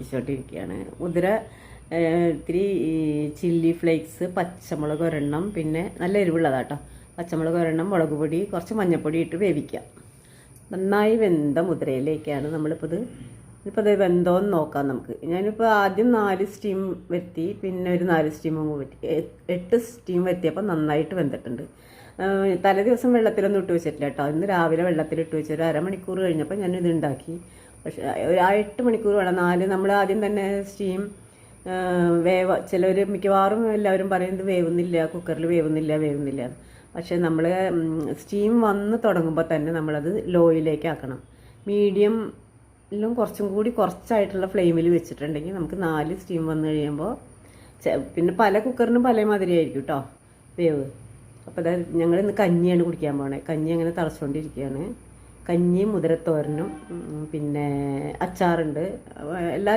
മൂപ്പിച്ചുകൊണ്ടിരിക്കുകയാണ് മുതിര ഏഹ്, ഇത്തിരി chilli flakes പച്ചമുളക് ഒരെണ്ണം പിന്നെ നല്ല എരിവുള്ളതാട്ടോ. പച്ചമുളക് ഒരെണ്ണം മുളക് പൊടി കുറച്ച് മഞ്ഞൾപ്പൊടി ഇട്ട് വേവിക്കാം. നന്നായി വെന്ത മുതിരയിലേക്കാണ് നമ്മളിപ്പോൾ ഇത് ഇപ്പോൾ അത് വെന്തോന്ന് നോക്കാം നമുക്ക്. ഞാനിപ്പോൾ ആദ്യം നാല് സ്റ്റീം വരുത്തി പിന്നെ ഒരു നാല് സ്റ്റീമും പറ്റി എട്ട് സ്റ്റീം വരുത്തിയപ്പോൾ നന്നായിട്ട് വെന്തിട്ടുണ്ട്. തലേ ദിവസം വെള്ളത്തിലൊന്നും ഇട്ട് വെച്ചിട്ടില്ല കേട്ടോ. ഇന്ന് രാവിലെ വെള്ളത്തിലിട്ട് വെച്ച് ഒരു അരമണിക്കൂർ കഴിഞ്ഞപ്പോൾ ഞാനിത് ഉണ്ടാക്കി. പക്ഷേ ഒരു എട്ട് മണിക്കൂർ വേണം. നാല് നമ്മൾ ആദ്യം തന്നെ സ്റ്റീം വേവ ചിലർ മിക്കവാറും എല്ലാവരും പറയുന്നത് വേവുന്നില്ല കുക്കറിൽ വേവുന്നില്ല വേവുന്നില്ല പക്ഷെ നമ്മൾ സ്റ്റീം വന്ന് തുടങ്ങുമ്പോൾ തന്നെ നമ്മളത് ലോയിലേക്ക് ആക്കണം മീഡിയം ലും കുറച്ചും കൂടി കുറച്ചായിട്ടുള്ള ഫ്ലെയിമിൽ വെച്ചിട്ടുണ്ടെങ്കിൽ നമുക്ക് നാല് സ്റ്റീം വന്നു കഴിയുമ്പോൾ പിന്നെ പല കുക്കറിനും പല മാതിരി ആയിരിക്കും കേട്ടോ വേവ്. അപ്പോൾ അതായത് ഞങ്ങൾ ഇന്ന് കഞ്ഞിയാണ് കുടിക്കാൻ പോണേ. കഞ്ഞി അങ്ങനെ തിളച്ചുകൊണ്ടിരിക്കുകയാണ് കഞ്ഞിയും മുതിരത്തോരനും പിന്നെ അച്ചാറുണ്ട്. എല്ലാ